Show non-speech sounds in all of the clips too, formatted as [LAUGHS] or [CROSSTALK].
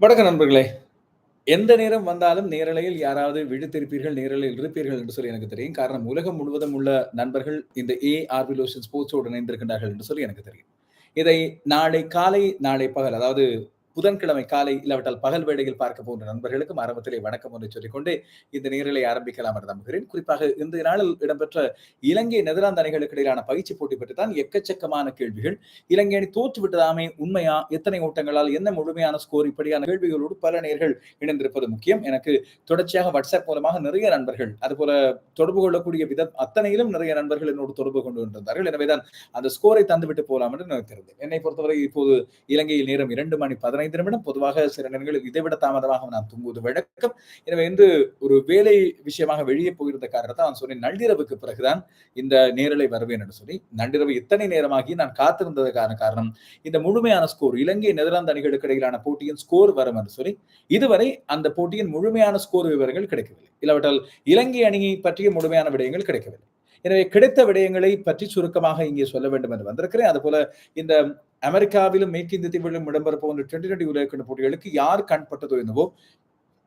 வணக்க நண்பர்களே. எந்த நேரம் வந்தாலும் நேரலையில் யாராவது விழுத்திருப்பீர்கள் நேரலையில் இருப்பீர்கள் என்று சொல்லி எனக்கு தெரியும். காரணம் உலகம் முழுவதும் உள்ள நண்பர்கள் இந்த ஏ ஆர்பிலோஷன் ஸ்போர்ட்ஸோடு இணைந்திருக்கின்றார்கள் என்று சொல்லி எனக்கு தெரியும். இதை நாளை காலை நாளை பகல் அதாவது புதன்கிழமை காலை இல்லாவிட்டால் பகல் வேளையில் பார்க்க போன்ற நண்பர்களுக்கும் ஆரம்பத்திலே வணக்கம் என்று சொல்லிக்கொண்டே இந்த நேரலை ஆரம்பிக்கலாம் என்று நம்புகிறேன். குறிப்பாக இந்த நாளில் இடம்பெற்ற இலங்கை நெதர்லாந்து அணிகளுக்கு இடையிலான பயிற்சி போட்டி பற்றி தான் எக்கச்சக்கமான கேள்விகள். இலங்கை அணி தோற்றுவிட்டதாமே உண்மையா? எத்தனை ஓட்டங்களால் என்ன முழுமையான ஸ்கோர் இப்படியான கேள்விகளோடு பல நேர்கள் இணைந்திருப்பது முக்கியம். எனக்கு தொடர்ச்சியாக வாட்ஸ்அப் மூலமாக நிறைய நண்பர்கள் அதுபோல தொடர்பு கொள்ளக்கூடிய விதம் அத்தனையிலும் நிறைய நண்பர்கள் என்னோடு தொடர்பு கொண்டு வந்திருந்தார்கள். எனவேதான் அந்த ஸ்கோரை தந்துவிட்டு போலாம் என்று நினைக்கிறது என்னை பொறுத்தவரை இப்போது இலங்கையில் நேரம் இரண்டு மணி பதினைந்து நிமிடம் பொதுவாக சில நேரங்களில் இதைவிட தாமதமாக நான் தூங்குவது வழக்கம். எனவே வந்து ஒரு வேலை விஷயமாக வெளியே போயிருந்த காரணத்தை நான் சொன்னேன் நள்ளிரவுக்கு பிறகுதான் இந்த நேரலை வருவேன் என்று சொல்லி. நள்ளிரவு இத்தனை நேரமாகி நான் காத்திருந்ததுக்கான காரணம் இந்த முழுமையான ஸ்கோர் இலங்கை நெதர்லாந்து அணிகளுக்கு இடையிலான போட்டியின் ஸ்கோர் வரும் என்று சொல்லி. இதுவரை அந்த போட்டியின் முழுமையான ஸ்கோர் விவரங்கள் கிடைக்கவில்லை. இல்லாவிட்டால் இலங்கை அணியை பற்றிய முழுமையான விடயங்கள் கிடைக்கவில்லை. எனவே கிடைத்த விடயங்களை பற்றி சுருக்கமாக இங்கே சொல்ல வேண்டும் என்று வந்திருக்கிறேன். அதுபோல இந்த அமெரிக்காவிலும் மேற்கு இந்திய தீவிலும் இடம்பெற போன்ற டுவெண்டி டுவெண்டி உலகக்கிண போட்டிகளுக்கு யார் கண்பட்டதோ என்னவோ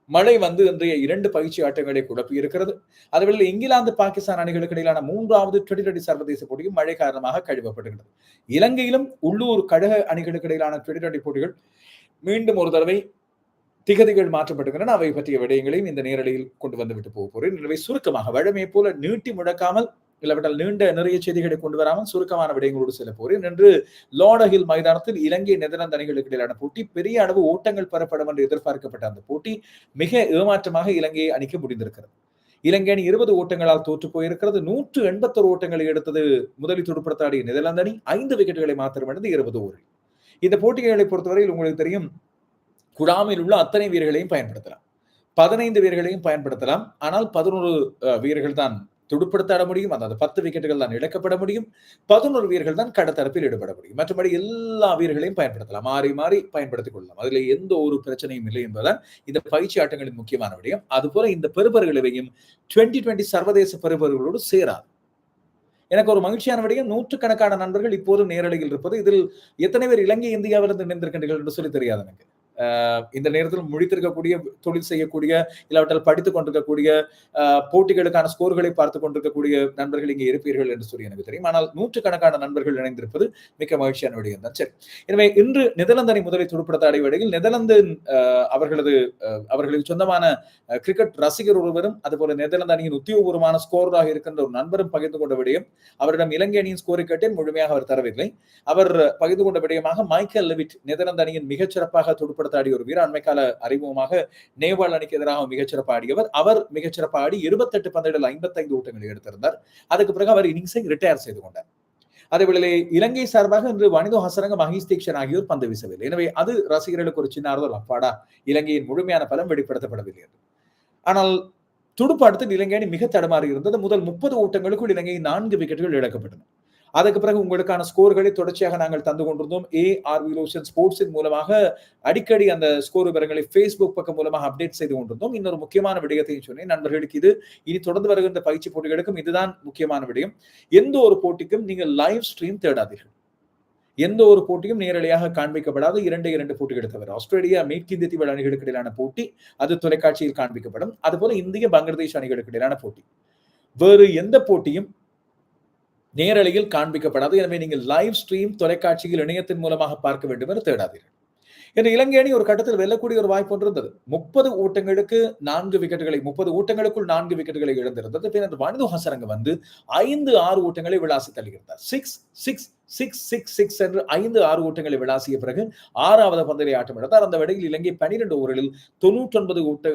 மழை வந்து இன்றைய இரண்டு பயிற்சி ஆட்டங்களை குழப்பி இருக்கிறது. அதுவேளை இங்கிலாந்து பாகிஸ்தான் அணிகளுக்கு இடையிலான மூன்றாவது டுவெண்டி டுவெண்டி சர்வதேச போட்டியும் மழை காரணமாக கழுவப்படுகிறது. இலங்கையிலும் உள்ளூர் கழக அணிகளுக்கு இடையிலான டுவெண்டி டுவெண்டி போட்டிகள் மீண்டும் ஒரு தடவை திகதிகள் மாற்றப்படுகின்றன அவை பற்றிய விடயங்களையும் இந்த நேரடியில் கொண்டு வந்துவிட்டு போக போறேன். எனவே சுருக்கமாக வழமையை போல நீட்டி முழக்காமல் இல்லாவிட்டால் நீண்ட நிறைய செய்திகளை கொண்டு வராமல் சுருக்கமான விடயங்களோடு செல்ல போகிறேன். என்று லோடஹில் மைதானத்தில் இலங்கை நெதர்லாந்து அணிகளுக்கு இடையிலான போட்டி பெரிய அளவு ஓட்டங்கள் பெறப்படும் என்று எதிர்பார்க்கப்பட்ட அந்த போட்டி மிக ஏமாற்றமாக இலங்கையை அணிக்க முடிந்திருக்கிறது. இலங்கை அணி இருபது ஓட்டங்களால் தோற்று போயிருக்கிறது. நூற்று எண்பத்தொரு ஓட்டங்களை எடுத்தது முதலில் துடுப்படுத்தாடிய நெதர்லாந்து அணி ஐந்து விக்கெட்டுகளை மாத்திரம் இருபது ஓவரில். இந்த போட்டிகளை பொறுத்தவரையில் உங்களுக்கு தெரியும் குடாமில் உள்ள அத்தனை வீரர்களையும் பயன்படுத்தலாம். பதினைந்து வீரர்களையும் பயன்படுத்தலாம். ஆனால் பதினோரு வீரர்கள் தான் துடுப்படுத்தாட முடியும் அந்த பத்து விக்கெட்டுகள் தான் இழக்கப்பட முடியும். பதினோரு வீரர்கள் தான் கடத்தரப்பில் ஈடுபட முடியும். மற்றபடி எல்லா வீரர்களையும் பயன்படுத்தலாம். மாறி மாறி பயன்படுத்திக் கொள்ளலாம். அதுல எந்த ஒரு பிரச்சனையும் இல்லை என்பதுதான் இந்த பயிற்சி ஆட்டங்களின் முக்கியமான விடயம். அதுபோல இந்த பெருபர்களையும் டுவெண்டி டுவெண்டி சர்வதேச பெருபர்களோடு சேராது. எனக்கு ஒரு மகிழ்ச்சியான விடயம். நூற்றுக்கணக்கான நண்பர்கள் இப்போதும் நேரலையில் இருப்பது. இதில் எத்தனை பேர் இலங்கை இந்தியாவிலிருந்து நின்றிருக்கின்றீர்கள் என்று சொல்லி தெரியாது எனக்கு. இந்த நேரத்தில் முடித்திருக்கக்கூடிய தொழில் செய்யக்கூடிய இல்லாவிட்டால் படித்துக் கொண்டிருக்கக்கூடிய போட்டிகளுக்கான ஸ்கோர்களை பார்த்து கொண்டிருக்கக்கூடிய நண்பர்கள் இங்கே இருப்பீர்கள் என்று சொல்லி எனக்கு தெரியும். ஆனால் நூற்றுக்கணக்கான நண்பர்கள் இணைந்திருப்பது மிக்க மகிழ்ச்சியான விடயம் தான் சரி. எனவே இன்று நெதர்லாந்து அணி முதலை துடுப்படுத்த அடைவடையில் நெதர்லாந்து அவர்களது அவர்களுக்கு சொந்தமான கிரிக்கெட் ரசிகர் ஒருவரும் அதுபோல நெதர்லாந்து அணியின் உத்தியோகபூர்வமான ஸ்கோராக இருக்கின்ற ஒரு நண்பரும் பகிர்ந்து கொண்ட விடயம் அவரிடம் இலங்கை அணியின் ஸ்கோரை கேட்டேன். முழுமையாக அவர் தரவில்லை. அவர் பகிர்ந்து கொண்ட விடயமாக மைக்கேல் லெவிட் நெதர்லாந்து அணியின் மிகச்சிறப்பாக துடுப்படுத்த ஆடிய ஒரு வீரர் அண்மைக்கால அறிமுகமாக நேபாள் அணிக்கு எதிராக மிகச்சிறப்பாக ஆடியவர். அவர் மிகச்சிறப்பாக ஆடி இருபத்தெட்டு பந்தயத்தில் ஐம்பத்தைந்து ஓட்டங்களை எடுத்திருந்தார். அதுக்கு பிறகு அவர் இன்னிங்ஸை ரிட்டையர் செய்து கொண்டார். அதேவேளை இலங்கை சார்பாக இன்று வனிதோ ஹசரங்க மகேஷ் தீக்ஷன் ஆகியோர் பந்து வீசவில்லை. எனவே அது ரசிகர்களுக்கு ஒரு சின்ன ஆறுதல். அப்பாடா இலங்கையின் முழுமையான பலம் வெளிப்படுத்தப்படவில்லை ஆனால் துடுப்பாட்டத்தில் இலங்கை அணி மிக தடமாறி இருந்தது. முதல் முப்பது ஓட்டங்களுக்குள் இலங்கை நான்கு விக்கெட்டுகள் இழக்கப்பட்டன. அதுக்கு பிறகு உங்களுக்கான ஸ்கோர்களை தொடர்ச்சியாக நாங்கள் தந்து கொண்டிருந்தோம். ஏ ஆர் விலோஷன் ஸ்போர்ட்ஸின் மூலமாக அடிக்கடி அந்த ஸ்கோர் விவரங்களை ஃபேஸ்புக் பக்கம் மூலமாக அப்டேட் செய்து கொண்டிருந்தோம். இன்னொரு முக்கியமான விடயத்தையும் சொன்னேன். நண்பர்களுக்கு இது இனி தொடர்ந்து வருகின்ற பயிற்சி போட்டிகளுக்கும் இதுதான் முக்கியமான விடயம். எந்த ஒரு போட்டிக்கும் நீங்கள் லைவ் ஸ்ட்ரீம் தேடாதீர்கள். எந்த ஒரு போட்டியும் நேரடியாக காண்பிக்கப்படாத. இரண்டு இரண்டு போட்டிகள் தவிர. ஆஸ்திரேலியா மேற்கிந்திய தீவு அணிகளுக்கு இடையிலான போட்டி அது தொலைக்காட்சியில் காண்பிக்கப்படும். அதுபோல இந்திய பங்களாதேஷ் அணிகளுக்கு இடையிலான போட்டி. வேறு எந்த போட்டியும் நேரலையில் காண்பிக்கப்படாது. எனவே நீங்கள் லைவ் ஸ்ட்ரீம் தொலைக்காட்சியில் இணையத்தின் மூலமாக பார்க்க வேண்டும் என்று தேடாதீர்கள். என்று இலங்கை அணி ஒரு கட்டத்தில் வெல்லக்கூடிய ஒரு வாய்ப்பு ஒன்று இருந்தது. முப்பது ஓட்டங்களுக்கு நான்கு விக்கெட்டுகளை முப்பது ஓட்டங்களுக்குள் நான்கு விக்கெட்டுகளை இழந்திருந்தது. பின்னர் வனிது ஹசரங்க வந்து ஐந்து ஆறு ஓட்டங்களை விளாசி தள்ளியிருந்தார். Six six six six six என்று ஐந்து ஆறு ஓட்டங்களை விளாசிய பிறகு ஆறாவது பந்தலை ஆட்டம் எடுத்தார் அந்த வேளையில் இலங்கை பனிரெண்டு ஓவர்களில் தொண்ணூற்றி ஒன்பது ஓட்ட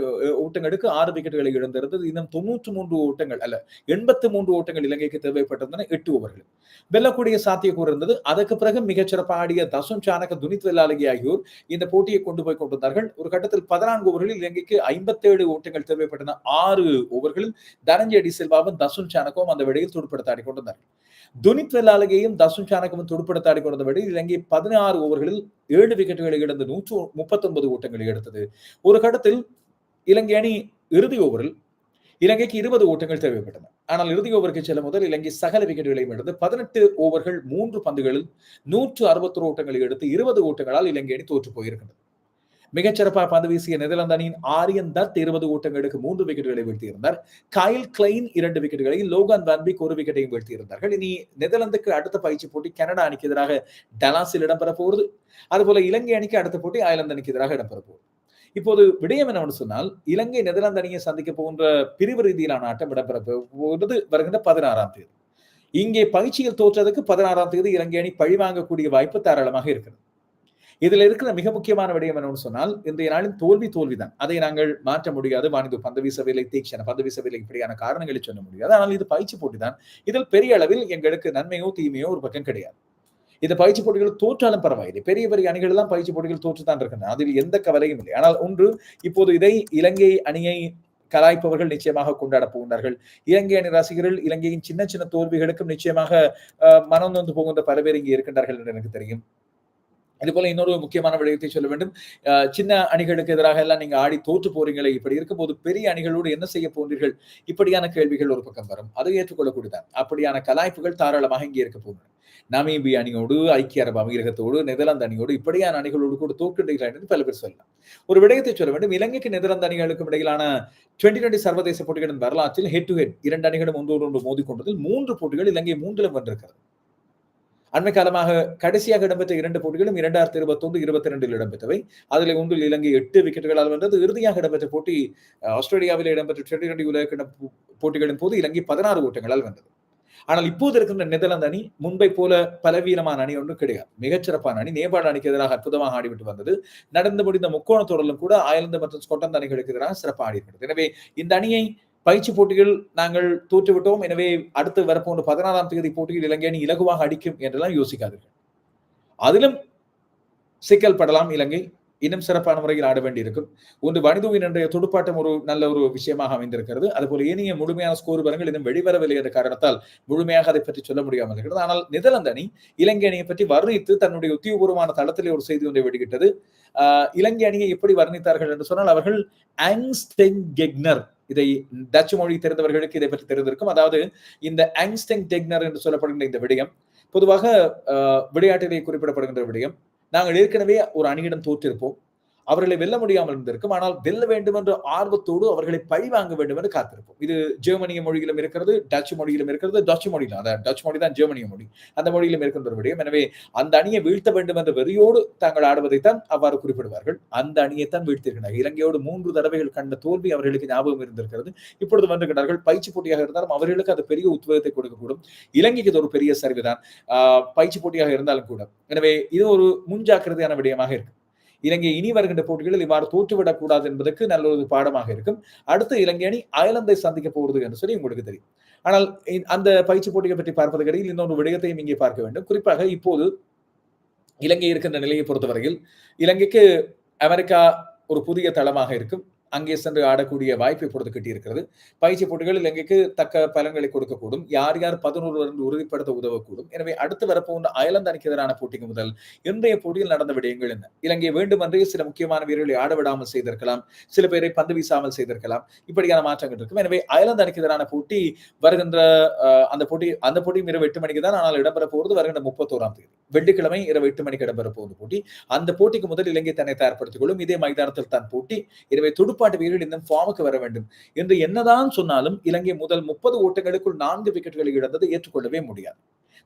ஓட்டங்களுக்கு ஆறு விக்கெட்டுகளை இழந்திருந்தது. இன்னும் தொண்ணூற்று மூன்று ஓட்டங்கள் அல்ல எண்பத்தி மூன்று ஓட்டங்கள் இலங்கைக்கு தேவைப்பட்டிருந்தன. எட்டு ஓவர்கள். வெல்லக்கூடிய சாத்தியக்கூறு இருந்தது. அதற்கு பிறகு மிகச்சிறப்பாக ஆடிய தசுன் சானக துனித் வெல்லாலகி ஆகியோர் இந்த போட்டியை கொண்டு போய் கொண்டிருந்தார்கள். ஒரு கட்டத்தில் பதினான்கு ஓவர்களில் இலங்கைக்கு ஐம்பத்தேழு ஓட்டங்கள் தேவைப்பட்டன. ஆறு ஓவர்களில் தனஞ்சய டி செல்வாவும் தசுன் சானகவும் அந்த வேளையில் துடுப்படுத்தாடி கொண்டிருந்தார்கள் துனித் வெல்லாலகையும் தசுன் சானகமும் துடுப்படுத்தாடி கொண்ட வேளையில் இலங்கை பதினாறு ஓவர்களில் ஏழு விக்கெட்டுகளை இழந்து நூற்று முப்பத்தி ஒன்பது ஓட்டங்களை எடுத்தது. ஒரு கட்டத்தில் இலங்கை அணி இறுதி ஓவரில் இலங்கைக்கு இருபது ஓட்டங்கள் தேவைப்பட்டன. ஆனால் இறுதி ஓவருக்கு செல்ல முதல் இலங்கை சகல விக்கெட்டுகளையும் எடுத்து பதினெட்டு ஓவர்கள் மூன்று பந்துகளில் நூற்று அறுபத்தொரு ஓட்டங்களை எடுத்து இருபது ஓட்டங்களால் இலங்கை அணி தோற்று போயிருக்கின்றது. மிகச்சிறப்பாக பந்து வீசிய நெதர்லாந்து அணியின் ஆரியன் தத் இருபது ஓட்டங்களுக்கு மூன்று விக்கெட்டுகளை வீழ்த்தியிருந்தார். கயில் கிளைன் இரண்டு விக்கெட்டுகளை லோகான் வான்பிக் ஒரு விக்கெட்டையும் வீழ்த்தியிருந்தார்கள். இனி நெதர்லாந்துக்கு அடுத்த பயிற்சி போட்டி கனடா அணிக்கு எதிராக டலாஸில் இடம்பெற போகிறது அதுபோல இலங்கை அணிக்கு அடுத்த போட்டி அயர்லாந்து அணிக்கு எதிராக இடம்பெற போகிறது இப்போது விடயம் என்னவென்று சொன்னால் இலங்கை நெதர்லாந்து அணியை சந்திக்க போகின்ற பிரிவு ரீதியிலான ஆட்டம் இடம்பெற போகிறது வருகின்ற பதினாறாம் தேதி. இங்கே பயிற்சியில் தோற்றதுக்கு பதினாறாம் தேதி இலங்கை அணி பழிவாங்கக்கூடிய வாய்ப்பு தாராளமாக இருக்கிறது. இதுல இருக்கிற மிக முக்கியமான விடயம் என்னன்னு சொன்னால் இன்றைய நாளின் தோல்வி தோல்விதான். அதை நாங்கள் மாற்ற முடியாது வாணிது பந்தவீச வீசவில்லை தீக்ஷண பந்து வீசவில்லை இப்படியான காரணங்களை சொல்ல முடியாது. ஆனால் இது பயிற்சி போட்டி தான் இதில் பெரிய அளவில் எங்களுக்கு நன்மையோ தீமையோ ஒரு பக்கம் கிடையாது. இந்த பயிற்சி போட்டிகள் தோற்றாலும் பரவாயில்லை. பெரிய பெரிய அணிகள் எல்லாம் பயிற்சி போட்டிகள் தோற்றுத்தான் இருக்கின்றன. அதில் எந்த கவலையும் இல்லை. ஆனால் ஒன்று இப்போது இதை இலங்கை அணியை கலாய்ப்பவர்கள் நிச்சயமாக கொண்டாட போகின்றார்கள். இலங்கை அணி ரசிகர்கள் இலங்கையின் சின்ன சின்ன தோல்விகளுக்கும் நிச்சயமாக மனம் நொந்து போகின்ற பல பேர் இங்கே இருக்கின்றார்கள் என்று எனக்கு தெரியும். இது போல இன்னொரு முக்கியமான விடயத்தை சொல்ல வேண்டும். சின்ன அணிகளுக்கு எதிராக எல்லாம் நீங்க ஆடி தோற்று போறீங்களே இப்படி இருக்கும்போது பெரிய அணிகளோடு என்ன செய்ய போன்றீர்கள்? இப்படியான கேள்விகள் ஒரு பக்கம் வரும். அதை ஏற்றுக்கொள்ளக்கூடியதான் அப்படியான கலாய்ப்புகள் தாராளமாக இங்கே இருக்க போகின்றன. நமீபி அணியோடு ஐக்கிய அரபு அமீரகத்தோடு நெதர்லாந்து அணியோடு இப்படியான அணிகளோடு கூட தோற்கின்றீர்கள் என்று பல பேர் சொல்லலாம். ஒரு விடயத்தை சொல்ல வேண்டும். இலங்கைக்கு நெதர்லாந்து அணிகளுக்கும் இடையிலான டுவெண்டி டுவெண்டி சர்வதேச போட்டிகளின் வரலாற்றில் ஹெட் டு ஹெட் இரண்டு அணிகளும் ஒன்று ஒன்று மோதிக்கொண்டதில் மூன்று போட்டிகள் இலங்கை மூன்றிலும் வென்றிருக்கிறது. அண்மை காலமாக கடைசியாக இடம்பெற்ற இரண்டு போட்டிகளும் இரண்டாயிரத்தி இருபத்தொன்று இருபத்தி ரெண்டில் இடம்பெற்றவை. அதில் ஒன்றில் இலங்கை எட்டு விக்கெட்டுகளால் வென்றது. இறுதியாக இடம்பெற்ற போட்டி ஆஸ்திரேலியாவில் இடம்பெற்ற டுவெண்டி டுவெண்டி உலக போட்டிகளின் போது இலங்கை பதினாறு ஓட்டங்களால் வென்றது. ஆனால் இப்போது இருக்கின்ற நெதர்லாந்து அணி முன்பை போல பலவீனமான அணி ஒன்றும் கிடையாது. மிகச்சிறப்பான அணி. நேபாள அணிக்கு எதிராக அற்புதமாக ஆடிவிட்டு வந்தது. நடந்து முடிந்த முக்கோண தொடரிலும் கூட அயர்லாந்து மற்றும் ஸ்கொட்டந்து அணிகளுக்கு எதிராக சிறப்பாக ஆடிவிட்டது எனவே இந்த அணியை பயிற்சி போட்டிகள் நாங்கள் தோற்றுவிட்டோம். எனவே அடுத்து வரப்போன்ற பதினாறாம் தேதி போட்டியில் இலங்கை அணி இலகுவாக அடிக்கும் என்றெல்லாம் யோசிக்காதீர்கள். அதிலும் சிக்கல் படலாம் இலங்கை. இன்னும் சிறப்பான முறையில் ஆட வேண்டியிருக்கும். ஒன்று வனிதுவின் என்ற துடுப்பாட்டம் ஒரு நல்ல ஒரு விஷயமாக அமைந்திருக்கிறது. அதுபோல ஏனைய முழுமையான ஸ்கோர் வரங்கள் இன்னும் வெளிவரவில்லை என்ற காரணத்தால் முழுமையாக அதை பற்றி சொல்ல முடியாமல் இருக்கிறது. ஆனால் நெதர்லாந்து அணி இலங்கை அணியை பற்றி வர்ணித்து தன்னுடைய உத்தியோகபூர்வமான தளத்திலே ஒரு செய்தி ஒன்றை வெளியிட்டது. இலங்கை அணியை எப்படி வர்ணித்தார்கள் என்று சொன்னால் அவர்கள் ஆங்ஸ்டெங் கெக்னர் இதை டச்சு மொழி தெரிந்தவர்களுக்கு இதை பற்றி தெரிந்திருக்கும். அதாவது இந்த ஆங்ஸ்டங் டெக்னர் என்று சொல்லப்படுகின்ற இந்த விடயம் பொதுவாக விளையாட்டிலே குறிப்பிடப்படுகின்ற விடயம் நாங்கள் ஏற்கனவே ஒரு அணியிடம் தோற்றிருப்போம். அவர்களை வெல்ல முடியாமல் இருந்திருக்கும். ஆனால் வெல்ல வேண்டும் என்ற ஆர்வத்தோடு அவர்களை பழி வாங்க வேண்டும் என்று காத்திருக்கும் இது ஜெர்மனிய மொழியிலும் இருக்கிறது டச் மொழியிலும் இருக்கிறது டச் மொழியிலும் அந்த டச் மொழி தான் ஜெர்மனிய மொழி. அந்த மொழியிலும் இருக்கின்ற ஒரு விடயம். எனவே அந்த அணியை வீழ்த்த வேண்டும் என்ற வெறியோடு தாங்கள் ஆடுவதைத்தான் அவ்வாறு குறிப்பிடுவார்கள். அந்த அணியை தான் வீழ்த்திருக்கிறார்கள் இலங்கையோடு மூன்று தடவைகள் கண்ட தோல்வி அவர்களுக்கு ஞாபகம் இருந்திருக்கிறது. இப்பொழுது வந்திருக்கிறார்கள் பயிற்சி போட்டியாக இருந்தாலும் அவர்களுக்கு அது பெரிய உத்வேகத்தை கொடுக்கக்கூடும். இலங்கைக்கு இது ஒரு பெரிய சரிவுதான். பயிற்சி போட்டியாக இருந்தாலும் கூட. எனவே இது ஒரு முன்ஜாக்கிரதையான விடயமாக இருக்கு. இலங்கை இனி வருகின்ற போட்டிகளில் இவ்வாறு தோற்றுவிடக் கூடாது என்பதற்கு நல்ல ஒரு பாடமாக இருக்கும். அடுத்து இலங்கை அணி அயர்லாந்தை சந்திக்க போகிறது என்று சொல்லி உங்களுக்கு தெரியும். ஆனால் அந்த பயிற்சி போட்டியை பற்றி பார்ப்பதற்கிடையில் இடையில் இன்னொரு விடயத்தையும் இங்கே பார்க்க வேண்டும். குறிப்பாக இப்போது இலங்கை இருக்கின்ற நிலையை பொறுத்தவரையில் இலங்கைக்கு அமெரிக்கா ஒரு புதிய தளமாக இருக்கும். அங்கே சென்று ஆடக்கூடிய வாய்ப்பை பொறுத்து கிட்டியிருக்கிறது. பயிற்சி போட்டிகள் இலங்கைக்கு தக்க பலன்களை கொடுக்கக்கூடும். யார் யார் பதினோரு உறுதிப்படுத்த உதவக்கூடும். எனவே அடுத்து வரப்போன்ற அயர்லாந்து அணிக்கு எதிரான போட்டிக்கு முதல் இன்றைய போட்டியில் நடந்த விடயங்கள் என்ன? இலங்கை வேண்டுமென்றே சில முக்கியமான வீரர்களை ஆட விடாமல் செய்திருக்கலாம். சில பேரை பந்து வீசாமல் செய்திருக்கலாம். இப்படியான மாற்றங்கள் இருக்கும். எனவே அயர்லாந்து அணிக்கு எதிரான போட்டி வருகின்ற அந்த போட்டி அந்த போட்டி இரவு எட்டு மணிக்கு தான் ஆனால் இடம்பெற போகிறது. வருகின்ற முப்பத்தோராம் தேதி. வெள்ளிக்கிழமை இரவு எட்டு மணிக்கு இடம்பெற போகுது போட்டி. அந்த போட்டிக்கு முதல் இலங்கை தன்னை தயார்படுத்திக் கொள்ளும். இதே மைதானத்தில் தான் போட்டி. எனவே துடுப்பு கட்டுப்பாட்டு வீரர்கள் இன்னும் ஃபார்முக்கு வர வேண்டும். என்று என்னதான் சொன்னாலும் இலங்கை முதல் முப்பது ஓட்டங்களுக்குள் நான்கு விக்கெட்டுகளை இழந்தது ஏற்றுக்கொள்ளவே முடியாது.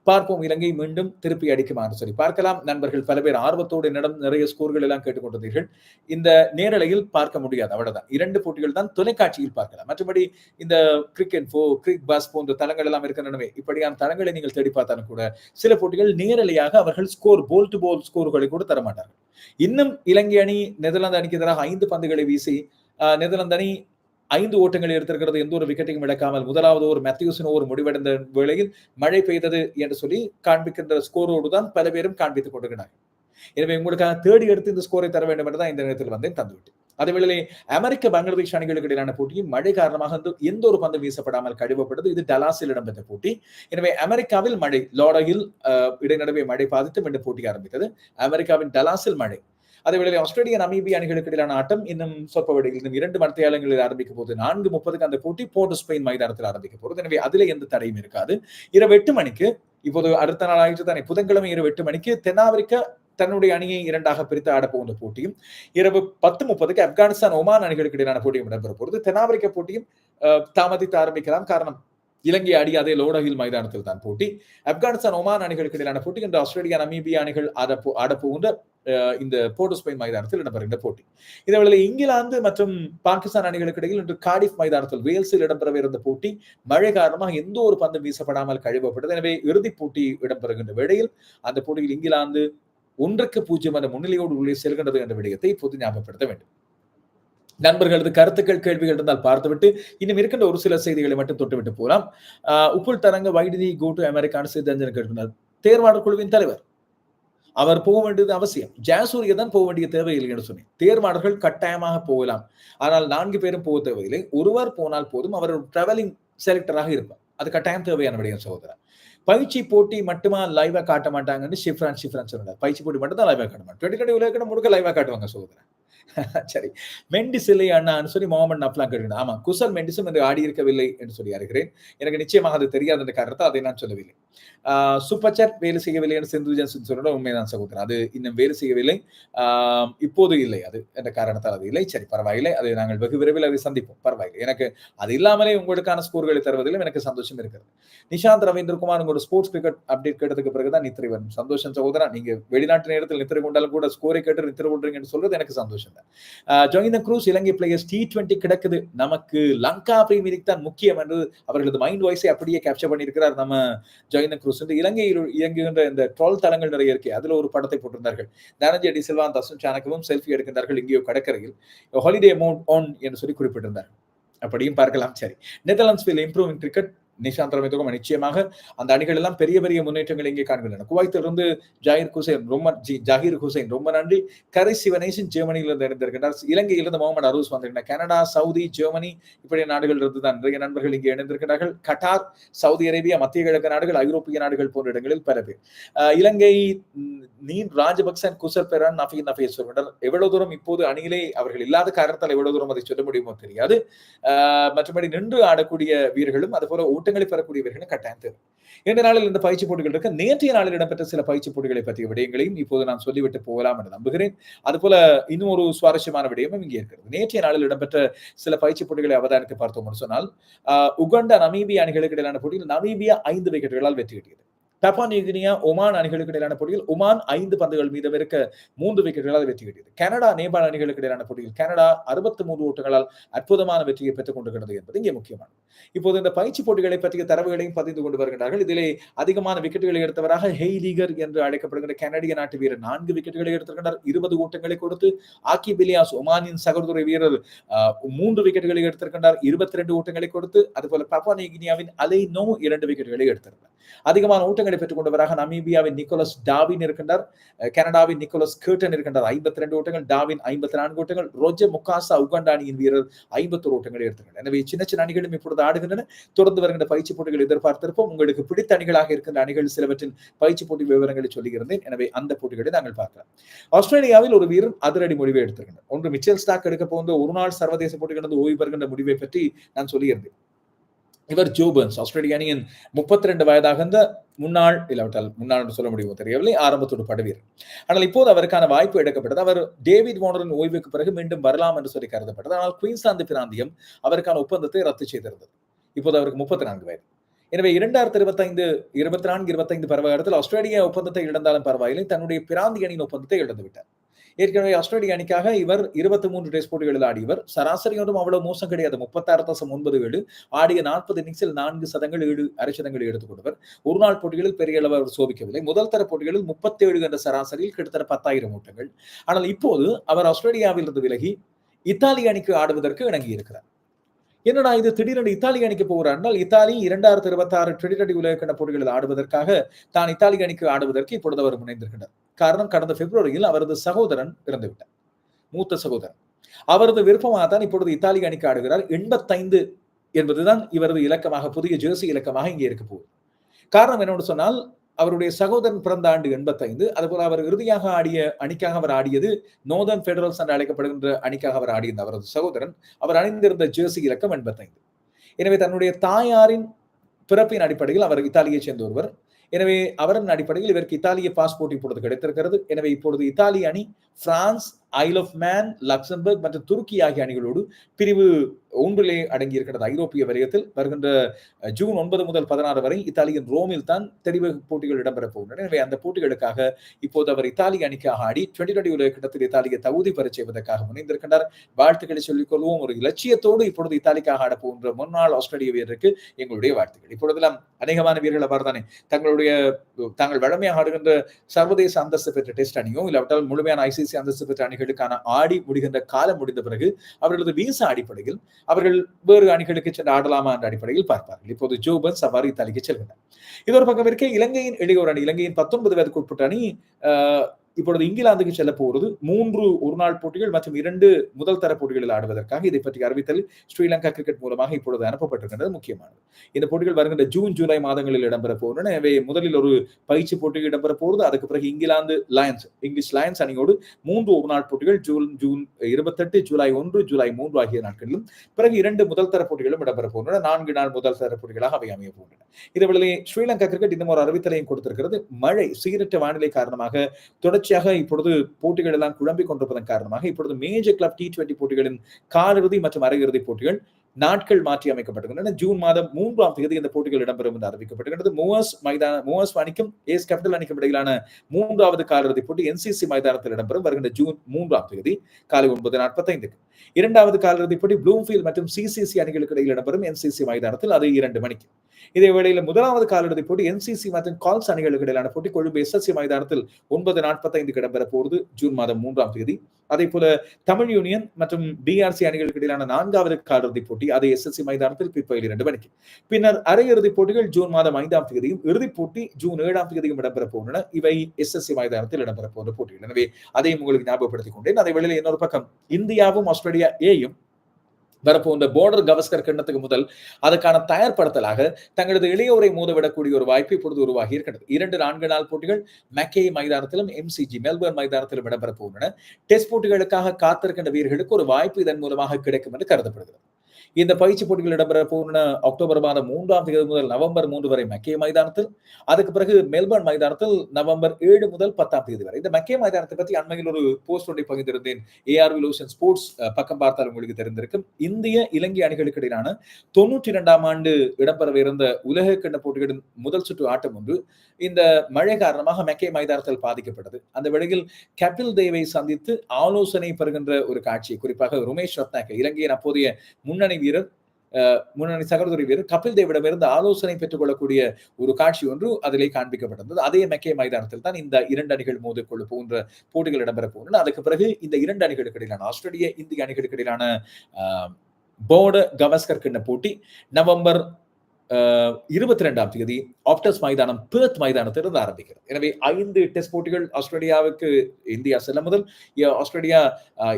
பார்ப்போம் இலங்கை மீண்டும் திருப்பி அடிக்குமாறு சொல்லி. பார்க்கலாம். நண்பர்கள் பல பேர் ஆர்வத்தோடு என்னிடம் நிறைய ஸ்கோர்கள் எல்லாம் கேட்டுக்கொண்டீர்கள் இந்த நேரலையில் பார்க்க முடியாது. அவ்வளவுதான். இரண்டு போட்டிகள் தான் தொலைக்காட்சியில் பார்க்கலாம். மற்றபடி இந்த கிரிக்கெட் போ கிரிக் பாஸ் போன்ற தளங்கள் எல்லாம் இருக்கின்றனவே இப்படியான தளங்களை நீங்கள் தேடி பார்த்தாலும் கூட சில போட்டிகள் நேரலையாக அவர்கள் ஸ்கோர் போல் டு போல் ஸ்கோர்களை கூட தரமாட்டார்கள். இன்னும் இலங்கை அணி நெதர்லாந்து அணிக்கு எதிராக ஐந்து பந்துகளை வீசி நெதர்லாந்து அணி ஐந்து ஓட்டங்கள் எடுத்திருக்கிறது. எந்த ஒரு விக்கெட்டையும் இழக்காமல் முதலாவது ஒரு மெத்தியூசன் ஒரு முடிவடைந்த வேளையில் மழை பெய்தது என்று சொல்லி காண்பிக்கின்ற ஸ்கோரோடு தான் பல பேரும் காண்பித்துக் கொண்டிருக்கிறார்கள். எனவே உங்களுக்காக தேடி எடுத்து இந்த ஸ்கோரை தர வேண்டும் என்று தான் இந்த நேரத்தில் வந்தேன் தந்துவிட்டு. அதேவேளை அமெரிக்க பங்களாதேஷ் அணிகளுக்கு இடையிலான போட்டியும் மழை காரணமாக எந்த ஒரு பந்து வீசப்படாமல் கழுவப்பட்டது இது டலாஸில் இடம்பெற்ற போட்டி. எனவே அமெரிக்காவில் மழை லோடையில் இடைநடுவே மழை பாதித்து மீண்டும் போட்டி ஆரம்பித்தது. அமெரிக்காவின் டலாஸில் மழை. அதேவேளை ஆஸ்திரேலிய நமீபிய அணிகளுக்கு இடையிலான ஆட்டம் இன்னும் சொற்ப விடையில் இன்னும் இரண்டு மத்தியாலங்களில் ஆரம்பிக்க போது நான்கு முப்பதுக்கு அந்த போட்டி போர்ட் ஸ்பெயின் மைதானத்தில் ஆரம்பிக்க போகிறது எனவே அதுல எந்த தடையும் இருக்காது. இரவு எட்டு மணிக்கு இப்போது அடுத்த நாள் ஆயிற்று தானே புதன்கிழமை இரவு எட்டு மணிக்கு தென்னாப்பிரிக்க தன்னுடைய அணியை இரண்டாக பிரித்து ஆடப்போகின்ற போட்டியும் இரவு பத்து முப்பதுக்கு ஆப்கானிஸ்தான் ஒமான் அணிகளுக்கு இடையிலான போட்டியும் இடம்பெற போகிறது தென்னாப்பிரிக்க போட்டியும் தாமதித்து ஆரம்பிக்கலாம். காரணம் இலங்கை அடி அதே லோடகில் மைதானத்தில் தான் போட்டி. ஆப்கானிஸ்தான் ஒமான் அணிகளுக்கு இடையிலான போட்டி என்று ஆஸ்திரேலியா நமீபியா அணிகள் ஆடப்போ ஆடப்போகின்ற இந்த போர்டோஸ்பெயின் மைதானத்தில் இடம்பெறுகின்ற போட்டி. இதேவேளை இங்கிலாந்து மற்றும் பாகிஸ்தான் அணிகளுக்கு இடையில் இன்று காடிஃப் மைதானத்தில் வேல்ஸில் இடம்பெறவிருந்த போட்டி மழை காரணமாக எந்த ஒரு பந்தும் வீசப்படாமல் கழுவப்பட்டது. எனவே இறுதிப் போட்டி இடம்பெறுகின்ற வேளையில் அந்த போட்டியில் இங்கிலாந்து ஒன்றுக்கு பூஜ்ஜியம் என்ற முன்னிலையோடு உள்ளே செல்கின்றது என்ற விடயத்தை இப்போது ஞாபகப்படுத்த வேண்டும். நண்பர்களது கருத்துக்கள் கேள்விகள் இருந்தால் பார்த்துவிட்டு இன்னும் இருக்கின்ற ஒரு சில செய்திகளை மட்டும் தொட்டுவிட்டு போகலாம் உப்புல் தரங்க வைடிதி கோ டு அமெரிக்கான சித்தஞ்சன் கேட்கிறார் தேர்வாளர் குழுவின் தலைவர். அவர் போக வேண்டியது அவசியம். ஜாசூரிய தான் போக வேண்டிய தேவையில்லை என்று சொன்னேன். தேர்வாளர்கள் கட்டாயமாக போகலாம். ஆனால் நான்கு பேரும் போக தேவையில்லை. ஒருவர் போனால் போதும். அவர் டிராவலிங் செலக்டராக இருப்பார். அது கட்டாயம் தேவையான விடயம் சகோதரர் பயிற்சி போட்டி மட்டுமா லைவா காட்ட மாட்டாங்கன்னு ஷிஃப்ரான் ஷிஃப்ரான் சொன்னார். பயிற்சி போட்டி மட்டும் தான் லைவா காட்ட மாட்டாங்க டுவெண்ட்டி டுவெண்ட்டி உலக முழுக்க லைவா காட்டுவாங்க சகோதரன் [LAUGHS] சரி. மெண்டிஸ் இல்லை அண்ணான்னு சொல்லி மொஹமட் நப்லாம் கேட்கிறேன் ஆமா குசல் மெண்டிஸும் என்று ஆடி இருக்கவில்லை என்று சொல்லி அறிகிறேன். எனக்கு நிச்சயமாக அது தெரியாத என்ற காரணத்தை அதை நான் சொல்லவில்லை. சூப்பர் சாட் வேலை செய்யவில்லை என்று சிந்து சொல்ல உண்மைதான் சகோதரன் அது இன்னும் வேலை செய்யவில்லை. இப்போது இல்லை அது என்ற காரணத்தால் அது இல்லை. சரி பரவாயில்லை. அதை நாங்கள் வெகு விரைவில் அதை சந்திப்போம். பரவாயில்லை. எனக்கு அது இல்லாமலே உங்களுக்கான ஸ்கோர்களை தருவதிலும் எனக்கு சந்தோஷம் இருக்கிறது. நிஷாந்த் ரவீந்திரகுமார் உங்களோட ஸ்போர்ட்ஸ் கிரிக்கெட் அப்டேட் கேட்டதுக்கு பிறகுதான் நித்திரை வரும். சந்தோஷம் சகோதரா. நீங்க வெளிநாட்டு நேரத்தில் நித்திரை கொண்டாலும் கூட ஸ்கோரை கேட்டு நித்திரை கொண்டீங்கன்னு சொல்றது எனக்கு சந்தோஷம். தான் குரூஸ் இலங்கை பிளேயர்ஸ் டி டுவெண்ட்டி கிடக்குது. நமக்கு லங்கா பிரீமியர் தான் முக்கியம் என்று அவர்களது மைண்ட் வாய்ஸை அப்படியே கேப்சர் பண்ணியிருக்கிறார் நம்ம ஜோகிந்தன் குரூஸ். இலங்கையில் இயங்குகின்ற இந்த ட்ரோல் தளங்கள் நிறைய இருக்கு. அதுல ஒரு படத்தை போட்டிருந்தார்கள். தனஞ்செடி சில்வான் தசும் சாணக்கவும் செல்ஃபி எடுக்கின்றார்கள். இங்கேயோ கடற்கரையில். ஹாலிடே மோட் ஆன் என்று சொல்லி குறிப்பிட்டிருந்தார். அப்படியும் பார்க்கலாம். சரி. Netherlands will improve in cricket Nishanth ரவித்துக்கும் நிச்சயமாக அந்த அணிகள் எல்லாம் பெரிய பெரிய முன்னேற்றங்கள் இங்கே காண்கின்றன. குவைத்திலிருந்து ஜாகிர் ஹுசைன் ரொம்ப ஜாகிர் ஹுசைன் ரொம்ப நன்றி. கரை சிவனேசன் ஜெர்மனியிலிருந்து இணைந்திருக்கின்றார். இலங்கையிலிருந்து முகமது அரூஸ் வந்திருக்கிறார் கனடா சவுதி ஜெர்மனி இப்படி நாடுகள் இருந்து தான் நிறைய நண்பர்கள் இங்கே இணைந்திருக்கிறார்கள் கட்டார் சவுதி அரேபியா மத்திய கிழக்கு நாடுகள் ஐரோப்பிய நாடுகள் போன்ற இடங்களில் பல பேர். இலங்கை நீன் ராஜபக்சன் குசர் பெரான் நஃபி நஃபி எவ்வளவு தூரம் இப்போது அணியிலே அவர்கள் இல்லாத காரணத்தால் எவ்வளவு தூரம் அதை சொல்ல முடியுமோ தெரியாது. மற்றபடி நின்று ஆடக்கூடிய வீரர்களும் அதுபோல ஓட்டங்களை பெறக்கூடிய பெறக்கூடியவர்கள் கட்டாயம் தேவை. இந்த நாளில் இந்த பயிற்சி போட்டிகள் இருக்க. நேற்றைய நாளில் இடம்பெற்ற சில பயிற்சி போட்டிகளை பற்றிய விடயங்களையும் இப்போது நான் சொல்லிவிட்டு போகலாம் என்று நம்புகிறேன். அதுபோல இன்னும் ஒரு சுவாரஸ்யமான விடயமும் இங்கே இருக்கிறது. நேற்றைய நாளில் இடம்பெற்ற சில பயிற்சி போட்டிகளை அவதானித்து பார்த்தோம் சொன்னால் உகண்டா நமீபியா அணிகளுக்கு இடையிலான போட்டியில் நமீபியா ஐந்து விக்கெட்டுகளால் வெற்றி கிட்டியது. பப்பா நியூகினியா ஒமான் அணிகளுக்கு இடையிலான போட்டியில் ஒமான் ஐந்து பந்துகள் மீதம் இருக்க மூன்று விக்கெட்டுகளால் வெற்றி கிட்டியது கனடா நேபாள் அணிகளுக்கு இடையிலான போட்டியில் கனடா அறுபத்தி மூன்று ஓட்டங்களால் அற்புதமான வெற்றியை பெற்றுக் கொண்டிருக்கிறது என்பது இங்கே முக்கியமானது. இப்போது இந்த பயிற்சி போட்டிகளை பற்றிய தரவுகளையும் பதிந்து கொண்டு வருகின்றார்கள். இதிலே அதிகமான விக்கெட்டுகளை எடுத்தவராக ஹெய் லீகர் என்று அழைக்கப்படுகிற கனடிய நாட்டு வீரர் நான்கு விக்கெட்டுகளை எடுத்திருக்கின்றார். இருபது ஓட்டங்களை கொடுத்து ஆக்கி பிலியாஸ் ஒமானின் சகோதர வீரர் மூன்று விக்கெட்டுகளை எடுத்திருக்கின்றார். இருபத்தி ரெண்டு ஓட்டங்களை கொடுத்து அதுபோல பப்பா நியூகினியாவின் அலை நோ இரண்டு விக்கெட்டுகளை எடுத்திருந்தார் அதிகமான ஓட்டங்கள் பெற்றுக் கொண்டவராக நமீபியாவின் நிக்கோலஸ் டாவின் இருக்கின்றார். கனடாவின் நிக்கோலஸ் கேர்டன் இருக்கின்றார். ஐம்பத்தி ரெண்டு ஓட்டங்கள் டாவின் ஐம்பத்தி நான்கு ஓட்டங்கள் ரோஜ முக்காசா உகாண்டா அணியின் வீரர் ஐம்பத்தோரு ஓட்டங்களை எடுத்துக்கின்றனர் எனவே சின்ன சின்ன அணிகளும் இப்பொழுது ஆடுகின்றன. தொடர்ந்து வருகின்ற பயிற்சி போட்டிகள் எதிர்பார்த்திருப்போம். உங்களுக்கு பிடித்த அணிகளாக இருக்கின்ற அணிகள் சிலவற்றின் பயிற்சி போட்டி விவரங்களை சொல்லியிருந்தேன். எனவே அந்த போட்டிகளை நாங்கள் பார்க்கலாம். ஆஸ்திரேலியாவில் ஒரு வீரர் அதிரடி முடிவை எடுத்திருக்கின்றனர் ஒன்று மிச்சல் ஸ்டாக் எடுக்க போன்ற ஒரு நாள் சர்வதேச போட்டிகளிலிருந்து ஓய்வு பெறுகின்ற முடிவை பற்றி நான் சொல்லியிருந்தேன். இவர் ஜோபன்ஸ் ஆஸ்திரேலிய அணியின் முப்பத்தி ரெண்டு வயதாக இருந்த முன்னாள் இல்லாவிட்டால் முன்னாள் சொல்ல முடியுமோ தெரியவில்லை ஆரம்பத்தோடு படுவீர். ஆனால் இப்போது அவருக்கான வாய்ப்பு எடுக்கப்பட்டது. அவர் டேவிட் வார்னரின் ஓய்வுக்கு பிறகு மீண்டும் வரலாம் என்று சொல்லி கருதப்பட்டது. ஆனால் குயின்ஸ்லாந்து பிராந்தியம் அவருக்கான ஒப்பந்தத்தை ரத்து செய்திருந்தது. இப்போது அவருக்கு முப்பத்தி நான்கு வயது. எனவே இரண்டாயிரத்தி இருபத்தைந்து இருபத்தி நான்கு இருபத்தைந்து பருவகாலத்தில் ஆஸ்திரேலிய ஒப்பந்தத்தை இழந்தாலும் பரவாயில்லை. தன்னுடைய பிராந்திய அணியின் ஒப்பந்தத்தை இழந்து விட்டார் ஏற்கனவே ஆஸ்திரேலிய அணிக்காக இவர் இருபத்தி மூன்று டெஸ்ட் போட்டிகளில் ஆடியவர். சராசரி ஒன்றும் அவ்வளவு மோசம் கிடையாது. முப்பத்தாறு தசம் ஒன்பது ஏழு ஆடிய நாற்பது இன்னிங்ஸில் நான்கு சதங்கள் ஏழு அரை சதங்களை எடுத்துக் ஒரு நாள் போட்டிகளில் பெரிய அளவு அவர் சோபிக்கவில்லை. முதல் தர போட்டிகளில் முப்பத்தி ஏழு என்ற சராசரியில் கிட்டத்தட்ட பத்தாயிரம் ஓட்டங்கள். ஆனால் இப்போது அவர் ஆஸ்திரேலியாவில் இருந்து விலகி இத்தாலிய அணிக்கு ஆடுவதற்கு இணங்கி இருக்கிறார் என்னடா இது? திடீரென்று இத்தாலி அணிக்கு போகிறார் இத்தாலி இரண்டாயிரத்தி இருபத்தி ஆறு ட்ரெடி உலகக்கண்ட போட்டிகளில் ஆடுவதற்காக தான் இத்தாலி அணிக்கு ஆடுவதற்கு இப்பொழுது அவர் முனைந்திருக்கின்றார் காரணம் கடந்த பிப்ரவரியில் அவரது சகோதரன் இறந்துவிட்டார். மூத்த சகோதரன். அவரது விருப்பமாக தான் இப்பொழுது இத்தாலி அணிக்கு ஆடுகிறார். எண்பத்தைந்து என்பதுதான் இவரது இலக்கமாக புதிய ஜெர்சி இலக்கமாக இங்கே இருக்க போகுது. காரணம் என்னன்னு சொன்னால் அவருடைய சகோதரன் பிறந்த ஆண்டு எண்பத்தைந்து அதுபோல அவர் இறுதியாக ஆடிய அணிக்காக அவர் ஆடியது நோர்தன் பெடரல்ஸ் என்று அழைக்கப்படுகின்ற அணிக்காக அவர் ஆடியிருந்த அவரது சகோதரன் அவர் அணிந்திருந்த ஜெர்சி இலக்கம் எண்பத்தைந்து. எனவே தன்னுடைய தாயாரின் பிறப்பின் அடிப்படையில் அவர் இத்தாலியைச் சேர்ந்த ஒருவர். எனவே அவரின் அடிப்படையில் இவருக்கு இத்தாலிய பாஸ்போர்ட் இப்பொழுது கிடைத்திருக்கிறது. எனவே இப்பொழுது இத்தாலிய அணி France Isle of Man Luxembourg மற்றும் துருக்கி ஆகிய அணிகளோடு பிரிவு ஒன்றிலே அடங்கி இருக்கிறது. ஐரோப்பிய வலயத்தில் வருகின்ற ஜூன் ஒன்பது முதல் பதினாறு வரை இத்தாலியின் ரோமில் தான் தெரிவு போட்டிகள் இடம்பெறப் போகின்றன. எனவே அந்த போட்டிகளுக்காக இப்போது அவர் இத்தாலிய அணிக்காக ஆடி டுவெண்டி டுவெண்டி உலக கிட்டத்தில் இத்தாலியை தகுதி பெற செய்வதற்காக முனைந்திருக்கின்றார். வாழ்த்துக்களை சொல்லிக் கொள்வோம். ஒரு இலட்சியத்தோடு இப்பொழுது இத்தாலிக்காக ஆட போகின்ற முன்னாள் ஆஸ்திரேலிய வீரருக்கு எங்களுடைய வாழ்த்துக்கள். இப்பொழுதெல்லாம் அநேகமான வீரர்கள் அவர்தானே தங்களுடைய தாங்கள் வழமையாக ஆடுகின்ற சர்வதேச அந்தஸ்து பெற்ற டெஸ்ட் அணியோ இல்லாவிட்டால் முழுமையான ஐசிசி அந்தஸ்து பெற்ற அணிகளுக்கான ஆடி முடிகின்ற காலம் முடிந்த பிறகு அவர்களது வீசா அடிப்படையில் அவர்கள் வேறு அணிகளுக்கு சென்று ஆடலாமா என்ற அடிப்படையில் பார்ப்பார்கள். இப்போது ஜோபன்ஸ் அவ்வாறு இத்தாலிக்கு செல்கின்றனர் இது ஒரு பக்கம் இருக்க இலங்கையின் இளையோர் அணி இலங்கையின் பத்தொன்பது வயதுக்கு உட்பட்ட அணி இப்பொழுது இங்கிலாந்துக்கு செல்ல போகிறது மூன்று ஒருநாள் போட்டிகள் மற்றும் இரண்டு முதல் தர போட்டிகளில் ஆடுவதற்காக இதை பற்றி அறிவித்தல் ஸ்ரீலங்கா கிரிக்கெட் மூலமாக இப்பொழுது அனுப்பப்பட்டிருக்கின்றது. முக்கியமானது. இந்த போட்டிகள் வருகின்ற ஜூன் ஜூலை மாதங்களில் இடம்பெற போகின்றன எனவே முதலில் ஒரு பயிற்சி போட்டி இடம்பெற போகிறது அதுக்கு பிறகு இங்கிலாந்து லயன்ஸ் இங்கிலீஷ் லயன்ஸ் அணியோடு மூன்று ஒருநாள் போட்டிகள் ஜூன் ஜூன் இருபத்தெட்டு ஜூலை ஒன்று ஜூலை மூன்று ஆகிய நாட்களிலும் பிறகு இரண்டு முதல் தர போட்டிகளும் இடம்பெற போகின்றன நான்கு நாள் முதல் தர போட்டிகளாக அவை அமைய போகின்றன. இதேவேளை ஸ்ரீலங்கா கிரிக்கெட் இன்னும் ஒரு அறிவித்தலையும் கொடுத்திருக்கிறது. மழை சீரற்ற வானிலை காரணமாக தொடர்ச்சி தொடர்ச்சியாக இப்பொழுது போட்டிகள் எல்லாம் குழம்பிக் கொண்டிருப்பதன் காரணமாக இப்பொழுது மேஜர் கிளப் டி டுவெண்டி போட்டிகளின் காலிறுதி மற்றும் அரையிறுதி போட்டிகள் நாட்கள் மாற்றி அமைக்கப்பட்டிருக்கின்றன. ஜூன் மாதம் மூன்றாம் தேதி இந்த போட்டிகள் இடம்பெறும் என்று அறிவிக்கப்பட்டிருக்கிறது மூவர்ஸ் மைதான மூவர்ஸ் அணிக்கும் ஏஸ் கேபிட்டல் அணிக்கும் இடையிலான மூன்றாவது காலிறுதி போட்டி என்சிசி மைதானத்தில் இடம்பெறும். வருகின்ற ஜூன் மூன்றாம் தேதி காலை ஒன்பது நாற்பத்தைந்துக்கு. இரண்டாவது காலிறுதி போட்டி ப்ளூம்ஃபீல்ட் மற்றும் சிசிசி அணிகளுக்கு இடையில் இடம்பெறும் என்சிசி மைதானத்தில் அது இரண்டு மணிக்கு. இதே வேளையில் முதலாவது காலிறுதி போட்டி என்சிசி மற்றும் கால்ஸ் அணிகளுக்கு இடையிலான போட்டி கொழும்பு எஸ்எஸ்சி மைதானத்தில் ஒன்பது நாற்பத்தைந்து இடம்பெற போகிறது. ஜூன் மாதம் மூன்றாம் தேதி. அதே போல தமிழ் யூனியன் மற்றும் டிஆர்சி அணிகளுக்கு இடையிலான நான்காவது காலிறுதி போட்டி அதை எஸ்எஸ்சி மைதானத்தில் பிற்பகல் இரண்டு மணிக்கு. பின்னர் அரையிறுதிப் போட்டிகள் ஜூன் மாதம் ஐந்தாம் தேதியும் இறுதிப் போட்டி ஜூன் ஏழாம் தேதியும் இடம்பெற போகின்றன. இவை எஸ்எஸ்சி மைதானத்தில் இடம்பெற போன்ற போட்டிகள். எனவே அதையும் உங்களுக்கு ஞாபகப்படுத்திக் கொண்டேன். அதே வேளையில் இன்னொரு பக்கம் இந்தியாவும் ஆஸ்திரேலியா ஏயும் வரப்போன்ற போர்டர் கவஸ்கர் கிண்ணத்துக்கு முதல் அதற்கான தயார்படுத்தலாக தங்களது இளையோரை மோதவிடக்கூடிய ஒரு வாய்ப்பு இப்பொழுது உருவாகி இருக்கிறது. இரண்டு நான்கு நாள் போட்டிகள் மெக்கே மைதானத்திலும் எம்சிஜி மெல்பர்ன் மைதானத்திலும் இடம்பெற போகின்றன. டெஸ்ட் போட்டிகளுக்காக காத்திருக்கின்ற வீரர்களுக்கு ஒரு வாய்ப்பு இதன் மூலமாக கிடைக்கும் என்று கருதப்படுகிறது. இந்த பயிற்சி போட்டிகள் இடம்பெற போன அக்டோபர் மாதம் மூன்றாம் தேதி முதல் நவம்பர் மூன்று வரை மக்கே மைதானத்தில். அதுக்கு பிறகு மெல்பர்ன் மைதானத்தில் நவம்பர் ஏழு முதல் பத்தாம் தேதி வரை. இந்த மக்கே மைதானத்தை பற்றி அண்மையில் ஒரு போஸ்ட் ஒன்றை பகிர்ந்திருந்தேன். ஏஆர்வி லோஷன் ஸ்போர்ட்ஸ் பக்கம் பார்த்தால் உங்களுக்கு தெரிந்திருக்கும். இந்திய இலங்கை அணிகளுக்கு இடையிலான தொன்னூற்றி இரண்டாம் ஆண்டு இடம்பெறவிருந்த உலக கிண்ண போட்டிகளின் முதல் சுற்று ஆட்டம் ஒன்று இந்த மழை காரணமாக மெக்கே மைதானத்தில் பாதிக்கப்பட்டது. அந்த வேளையில் கபில் தேவை சந்தித்து ஆலோசனை பெறுகின்ற ஒரு காட்சி. குறிப்பாக ருமேஷ் ரத்னாக்க இலங்கையின் அப்போதைய முன்னணி வீரர் முன்னணி சகோதரி வீரர் கபில் தேவிடமிருந்து ஆலோசனை பெற்றுக் கொள்ளக்கூடிய ஒரு காட்சி ஒன்று அதிலே காண்பிக்கப்பட்டிருந்தது. அதே மெக்கே மைதானத்தில் தான் இந்த இரண்டு அணிகள் மோதிக்கொள்ள போன்ற போட்டிகள் இடம்பெற போகின்றன அதுக்கு பிறகு இந்த இரண்டு அணிகளுக்கு இடையிலான ஆஸ்திரேலிய இந்திய அணிகளுக்கு இடையிலான போர்டு கவஸ்கர் கிண்ண போட்டி நவம்பர் இருபத்தி ரெண்டாம் தேதி ஆப்டஸ் மைதானம் பேர்த் மைதானத்திலிருந்து ஆரம்பிக்கிறது. எனவே ஐந்து டெஸ்ட் போட்டிகள் ஆஸ்திரேலியாவுக்கு இந்தியா செல்ல முதல் ஆஸ்திரேலியா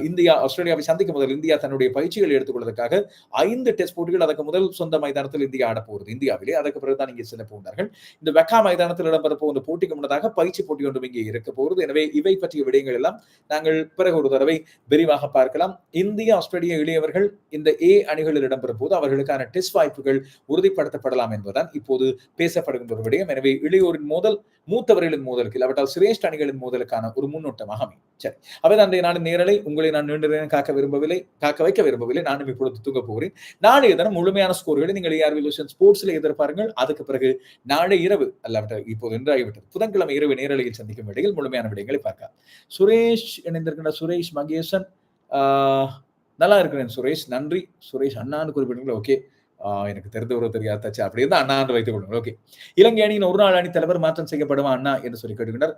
இந்தியா ஆஸ்திரேலியாவை சந்திக்கும் முதல் இந்தியா தன்னுடைய பயிற்சிகளை எடுத்துக்கொள்வதற்காக ஐந்து டெஸ்ட் போட்டிகள் அதற்கு முதல் சொந்த மைதானத்தில் இந்தியா ஆடப்போகிறது இந்தியாவிலே. அதற்கு பிறகுதான் இங்கே செல்ல போகிறார்கள். இந்த வெக்கா மைதானத்தில் இடம்பெற போகிற போட்டிக்கு முன்னதாக பயிற்சி போட்டி ஒன்றும் இங்கே இருக்க போகிறது. எனவே இவை பற்றிய விடயங்கள் எல்லாம் நாங்கள் பிறகு ஒரு தடவை விரிவாக பார்க்கலாம். இந்திய ஆஸ்திரேலிய இளையவர்கள் இந்த ஏ அணிகளில் இடம்பெறும் போது அவர்களுக்கான டெஸ்ட் வாய்ப்புகள் உறுதிப்படுத்தப்படலாம் என்பதுதான் இப்போது பேசப்படுகின்ற ஒரு விடயம் எனவே இளையோரின் மோதல் மூத்தவர்களின் மோதலுக்கு இல்லாவிட்டால் சிரேஷ்ட அணிகளின் மோதலுக்கான ஒரு முன்னோட்டமாக அமையும். சரி. அவை அன்றைய நாடு நேரலை. உங்களை நான் நீண்ட நேரம் காக்க விரும்பவில்லை காக்க வைக்க விரும்பவில்லை. நானும் இப்பொழுது தூங்க போகிறேன். நாளைய தினம் முழுமையான ஸ்கோர்களை நீங்கள் ஏஆர்வி லூசன் ஸ்போர்ட்ஸ்ல எதிர்பாருங்கள். அதுக்கு பிறகு நாளை இரவு அல்லாவிட்டால் இப்போது என்றாகிவிட்டது புதன்கிழமை இரவு நேரலையில் சந்திக்கும் இடையில் முழுமையான விடயங்களை பார்க்கலாம். சுரேஷ் இணைந்திருக்கின்ற சுரேஷ் மகேசன். நல்லா இருக்கிறேன் சுரேஷ். நன்றி. சுரேஷ் அண்ணான்னு குறிப்பிடுங்களா ஓகே. எனக்கு தெரிந்தவரோ தெரியாது தச்சு அப்படி இருந்தால் அண்ணா என்று வைத்துக் கொள்ளுங்கள். ஓகே இலங்கை அணியின் ஒரு நாள் அணி தலைவர் மாற்றம் செய்யப்படுமா அண்ணா என்று சொல்லி கேட்டுக்கிட்டார்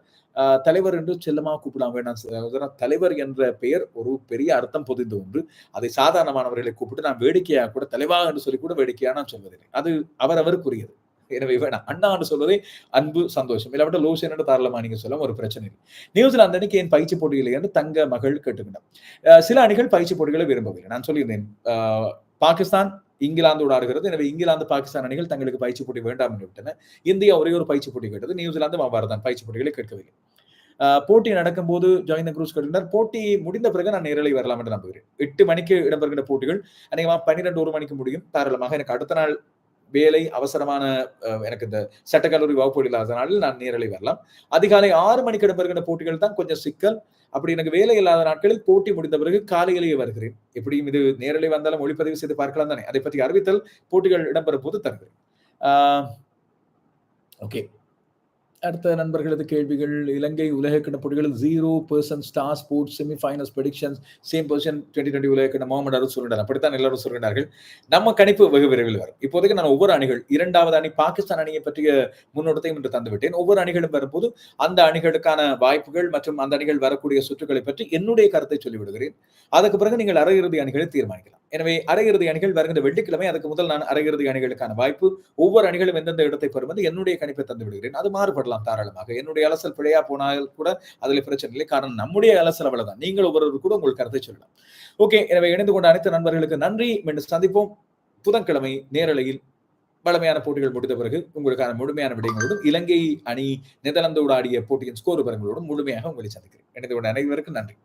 தலைவர் என்று செல்லமாக கூப்பிடலாம் வேண்டாம். தலைவர் என்ற பெயர் ஒரு பெரிய அர்த்தம் பொதிந்த ஒன்று. அதை சாதாரணமானவர்களை கூப்பிட்டு நான் வேடிக்கையாக கூட தலைவா என்று சொல்லி கூட வேடிக்கையா நான் சொல்வதில்லை. அது அவரவருக்குரியது. எனவே வேணாம் அண்ணான்னு சொல்வதே அன்பு சந்தோஷம். இல்லாவிட்ட லோசன் என்று தாராளமா நீங்க சொல்ல ஒரு பிரச்சனை இல்லை. நியூசிலாந்து அணிக்கு என் பயிற்சி போட்டியில் என்று தங்க மகள் கேட்டுக்கிட்டார் சில அணிகள் பயிற்சி போட்டிகளை விரும்பவில்லை. நான் சொல்லியிருந்தேன். பாகிஸ்தான் இங்கிலாந்தோடு ஆடுகிறது எனவே இங்கிலாந்து பாகிஸ்தான் அணிகள் தங்களுக்கு பயிற்சி போட்டி வேண்டாம் என்று விட்டன. இந்தியா ஒரே ஒரு பயிற்சி போட்டி கேட்டது. நியூசிலாந்து அவ்வாறு தான் பயிற்சி போட்டிகளை கேட்கவில்லை. போட்டி நடக்கும் போது ஜாயின் குரூஸ் கேட்டிருந்தார் போட்டி முடிந்த பிறகு நான் நேரலை வரலாம் என்று நம்புகிறேன். எட்டு மணிக்கு இடம்பெறுகின்ற போட்டிகள் அநேகமாக பன்னிரெண்டு ஒரு மணிக்கு முடியும். தாராளமாக எனக்கு அடுத்த நாள் வேலை அவசரமான எனக்கு இந்த சட்டக்கல்லூரி வகுப்பு இல்லாத நாளில் நான் நேரலை வரலாம். அதிகாலை ஆறு மணிக்கு இடம்பெறுகின்ற போட்டிகள் தான் கொஞ்சம் சிக்கல். அப்படி எனக்கு வேலை இல்லாத நாட்களில் போட்டி முடிந்த பிறகு காலையிலேயே வருகிறேன். எப்படியும் இது நேரலை வந்தாலும் ஒளிப்பதிவு செய்து பார்க்கலாம் தானே. அதை பற்றி அறிவித்தல் போட்டிகள் இடம்பெறும் போது தருகிறேன். ஓகே. அடுத்த நண்பர்களது கேள்விகள் இலங்கை உலகக்கிண்ண போட்டிகளில் zero percent Star Sports semi finals predictions same person twenty twenty உலகக்கிண்ண முகமது அருள் சொல்கிறார் அப்படித்தான் எல்லாரும் சொல்கிறார்கள் நம்ம கணிப்பு வெகு விரைவில் வரும். இப்போதைக்கு நான் ஒவ்வொரு அணிகள் இரண்டாவது அணி பாகிஸ்தான் அணியை பற்றிய முன்னோட்டத்தையும் இன்று தந்துவிட்டேன். ஒவ்வொரு அணிகளும் வரும்போது அந்த அணிகளுக்கான வாய்ப்புகள் மற்றும் அந்த அணிகள் வரக்கூடிய சுற்றுகளை பற்றி என்னுடைய கருத்தை சொல்லிவிடுகிறேன். அதுக்கு பிறகு நீங்கள் அரையிறுதி அணிகளை தீர்மானிக்கலாம். எனவே அரையிறுதி அணிகள் வருகின்ற வெள்ளிக்கிழமை அதுக்கு முதல் நான் அரையிறுதி அணிகளுக்கான வாய்ப்பு ஒவ்வொரு அணிகளும் எந்தெந்த இடத்தை பெறும் என்னுடைய கணிப்பை தந்து விடுகிறேன் அது மாறுபடலாம். தாராளமாக. என்னுடைய அலசல் பிழையா போனால் கூட அதில் பிரச்சனை இல்லை. காரணம் நம்முடைய அலசல் அவ்வளவுதான். நீங்கள் ஒவ்வொருவர் கூட உங்கள் கருத்தை சொல்லலாம். ஓகே எனவே இணைந்து கொண்ட அனைத்து நண்பர்களுக்கு நன்றி. மீண்டும் சந்திப்போம். புதன்கிழமை நேரலையில் வளமையான போட்டிகள் முடித்த பிறகு உங்களுக்கான முழுமையான விடயங்களோடும் இலங்கை அணி நெதர்லாந்தோடு ஆடிய போட்டியின் ஸ்கோர் விவரங்களோடும் முழுமையாக உங்களை சந்திக்கிறேன். எனது அனைவருக்கும் நன்றி.